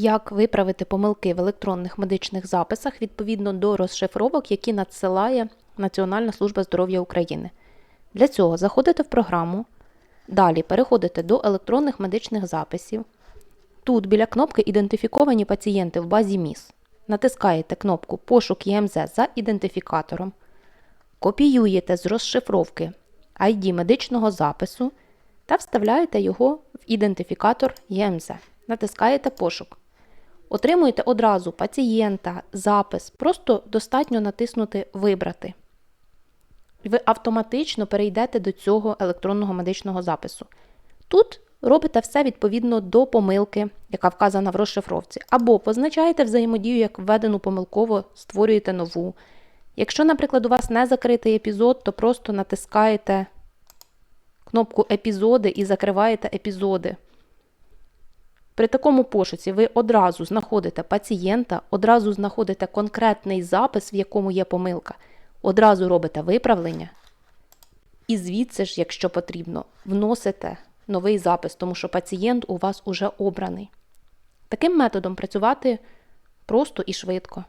як виправити помилки в електронних медичних записах відповідно до розшифровок, які надсилає Національна служба здоров'я України. Для цього заходите в програму, далі переходите до електронних медичних записів. Тут біля кнопки Ідентифіковані пацієнти в базі МІС натискаєте кнопку Пошук ЄМЗ за ідентифікатором, копіюєте з розшифровки ID медичного запису та вставляєте його в ідентифікатор ЄМЗ. Натискаєте пошук. Отримуєте одразу пацієнта, запис, просто достатньо натиснути Вибрати. Ви автоматично перейдете до цього електронного медичного запису. Тут робите все відповідно до помилки, яка вказана в розшифровці, або позначаєте взаємодію як введену помилково, створюєте нову. Якщо, наприклад, у вас не закритий епізод, то просто натискаєте кнопку Епізоди і закриваєте епізоди. При такому пошуці ви одразу знаходите пацієнта, одразу знаходите конкретний запис, в якому є помилка, одразу робите виправлення. І звідси ж, якщо потрібно, вносите новий запис, тому що пацієнт у вас уже обраний. Таким методом працювати просто і швидко.